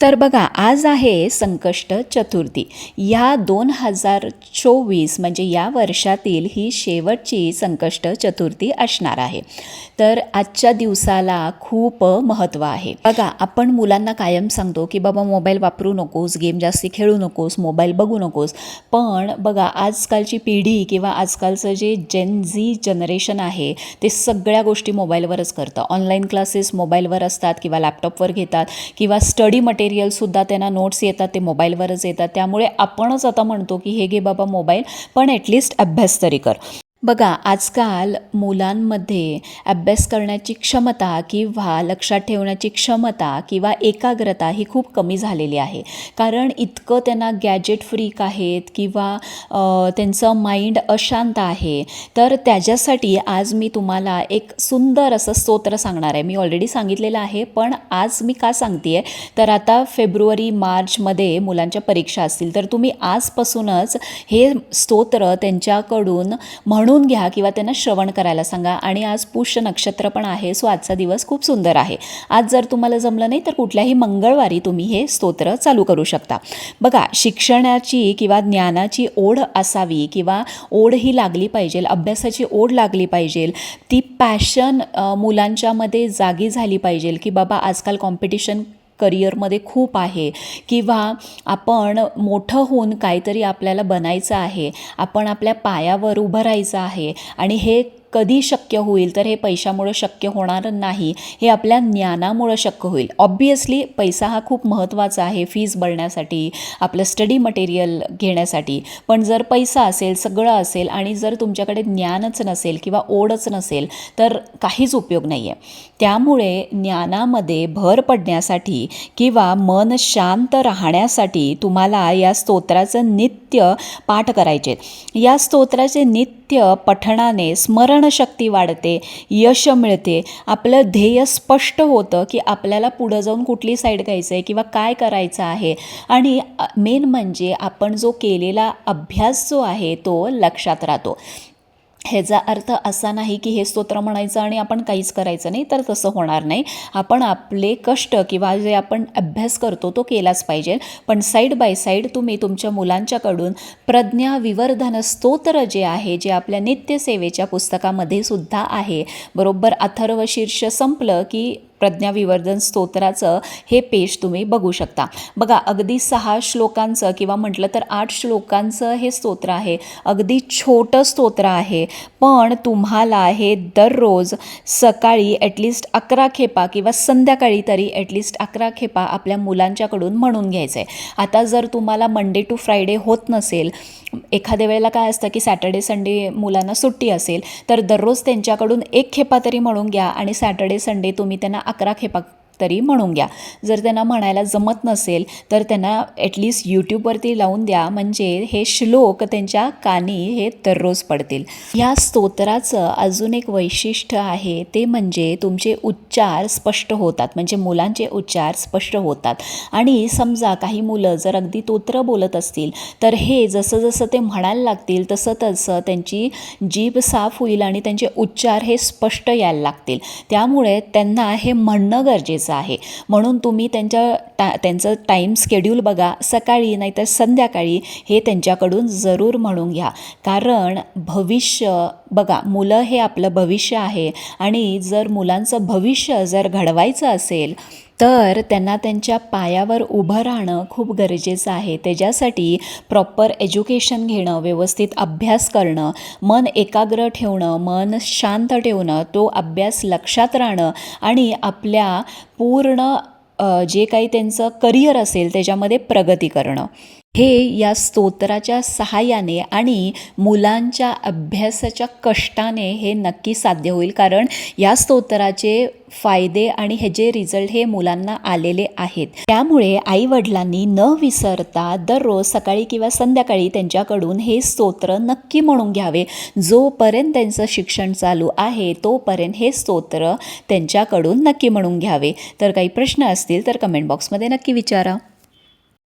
तर बघा आज आहे संकष्ट चतुर्थी. या दोन हजार चोवीस म्हणजे या वर्षातील ही शेवटची संकष्ट चतुर्थी असणार आहे. तर आजच्या दिवसाला खूप महत्त्व आहे. बघा आपण मुलांना कायम सांगतो की बाबा मोबाईल वापरू नकोस गेम जास्ती खेळू नकोस मोबाईल बघू नकोस. पण बघा आजकालची पिढी किंवा आजकालचं जे जेन झी जनरेशन आहे ते सगळ्या गोष्टी मोबाईलवरच करतं. ऑनलाईन क्लासेस मोबाईलवर असतात किंवा लॅपटॉपवर घेतात किंवा स्टडी मटेरियलसुद्धा त्यांना नोट्स येतात ते मोबाईलवरच येतात. त्यामुळे आपणच आता म्हणतो की हे घे बाबा मोबाईल पण ॲटलिस्ट अभ्यास तरी कर. बघा आजकाल मुलांमध्ये अभ्यास करण्याची क्षमता किंवा लक्षात ठेवण्याची क्षमता किंवा एकाग्रता ही खूप कमी झालेली आहे. कारण इतकं त्यांना गॅजेट फ्रीक आहेत किंवा त्यांचं माइंड अशांत आहे. तर त्याच्यासाठी आज मी तुम्हाला एक सुंदर असं स्तोत्र सांगणार आहे. मी ऑलरेडी सांगितलेलं आहे पण आज मी का सांगते आहे तर आता फेब्रुवारी मार्चमध्ये मुलांच्या परीक्षा असतील. तर तुम्ही आजपासूनच हे स्तोत्र त्यांच्याकडून म्हणून घ्या किंवा त्यांना श्रवण करायला सांगा. आणि आज पुष्य नक्षत्र पण आहे सो आजचा दिवस खूप सुंदर आहे. आज जर तुम्हाला जमलं नाही तर कुठल्याही मंगळवारी तुम्ही हे स्तोत्र चालू करू शकता. बघा शिक्षणाची किंवा ज्ञानाची ओढ असावी किंवा ओढ ही लागली पाहिजे अभ्यासाची ओढ लागली पाहिजे ती पॅशन मुलांच्यामध्ये जागी झाली पाहिजे की बाबा आजकाल कॉम्पिटिशन करिअरमध्ये खूप आहे. किंवा आपण मोठं होऊन काहीतरी आपल्याला बनायचं आहे. आपण आपल्या पायावर उभं राहायचं आहे. आणि हे कधी शक शक्य होईल तर हे पैशामुळं शक्य होणार नाही. हे आपल्या ज्ञानामुळं शक्य होईल. ऑब्वियसली पैसा हा खूप महत्त्वाचा आहे फीज भरण्यासाठी आपलं स्टडी मटेरियल घेण्यासाठी. पण जर पैसा असेल सगळं असेल आणि जर तुमच्याकडे ज्ञानच नसेल किंवा ओढच नसेल तर काहीच उपयोग नाही आहे त्यामुळे ज्ञानामध्ये भर पडण्यासाठी किंवा मन शांत राहण्यासाठी तुम्हाला या स्तोत्राचं नित्य पाठ करायचे या स्तोत्राचे नित्य पठणाने स्मरणशक्ती वाढते यश मिळते. आपलं ध्येय स्पष्ट होतं की आपल्याला पुढं जाऊन कुठली साईड घ्यायचं आहे किंवा काय करायचं आहे. आणि मेन म्हणजे आपण जो केलेला अभ्यास जो आहे तो लक्षात राहतो. ह्याचा अर्थ असा नाही की हे स्तोत्र म्हणायचं आणि आपण काहीच करायचं नाही तर तसं होणार नाही. आपण आपले कष्ट किंवा जे आपण अभ्यास करतो तो केलाच पाहिजे. पण साईड बाय साईड तुम्ही तुमच्या मुलांच्याकडून प्रज्ञा विवर्धन स्तोत्र जे आहे जे आपल्या नित्यसेवेच्या पुस्तकामध्ये सुद्धा आहे. बरोबर अथर्व शीर्ष संपलं की प्रज्ञा विवर्धन स्तोत्राचं हे पेज तुम्ही बघू शकता. बघा अगदी सहा श्लोकांचं किंवा म्हटलं तर आठ श्लोकांचं हे स्तोत्र आहे. अगदी छोटं स्तोत्र आहे. पण तुम्हाला हे दररोज सकाळी ॲटलिस्ट अकरा खेपा किंवा संध्याकाळी तरी ॲटलिस्ट अकरा खेपा आपल्या मुलांच्याकडून म्हणून घ्यायचं. आहे आता जर तुम्हाला मंडे टू फ्रायडे होत नसेल एखाद्या वेळेला काय असतं की सॅटर्डे संडे मुलांना सुट्टी असेल तर दररोज त्यांच्याकडून एक खेपा तरी म्हणून घ्या आणि सॅटर्डे संडे तुम्ही त्यांना अकरा खेपा तरी म्हणून घ्या. जर त्यांना म्हणायला जमत नसेल तर त्यांना ॲटलिस्ट यूट्यूबवरती लावून द्या. म्हणजे हे श्लोक त्यांच्या कानी हे दररोज पडतील. ह्या स्तोत्राचं अजून एक वैशिष्ट्य आहे ते म्हणजे तुमचे उच्चार स्पष्ट होतात. म्हणजे मुलांचे उच्चार स्पष्ट होतात. आणि समजा काही मुलं जर अगदी तोत्र बोलत असतील तर हे जसं जसं ते म्हणायला लागतील तसं तसं त्यांची जीभ साफ होईल आणि त्यांचे उच्चार हे स्पष्ट यायला लागतील. त्यामुळे त्यांना हे म्हणणं गरजेचं आहे. म्हणून तुम्ही त्यांच्या टा त्यांचं टाईम स्केड्यूल बघा. सकाळी नाहीतर संध्याकाळी हे त्यांच्याकडून जरूर म्हणून घ्या. कारण भविष्य बघा मुलं हे आपलं भविष्य आहे. आणि जर मुलांचं भविष्य जर घडवायचं असेल तर त्यांना त्यांच्या पायावर उभं राहणं खूप गरजेचं आहे. त्याच्यासाठी प्रॉपर एज्युकेशन घेणं व्यवस्थित अभ्यास करणं मन एकाग्र ठेवणं मन शांत ठेवणं तो अभ्यास लक्षात राहणं आणि आपल्या पूर्ण जे काही त्यांचं करिअर असेल त्याच्यामध्ये प्रगती करणं. हे या स्तोत्राच्या सहाय्याने आणि मुलांच्या अभ्यासाच्या कष्टाने हे नक्की साध्य होईल. कारण या स्तोत्राचे फायदे आणि ह्याचे रिझल्ट हे मुलांना आलेले आहेत. त्यामुळे आईवडिलांनी न विसरता दररोज सकाळी किंवा संध्याकाळी त्यांच्याकडून हे स्तोत्र नक्की म्हणून घ्यावे. जोपर्यंत त्यांचं शिक्षण चालू आहे तोपर्यंत हे स्तोत्र त्यांच्याकडून नक्की म्हणून घ्यावे. तर काही प्रश्न असतील तर कमेंट बॉक्समध्ये नक्की विचारा.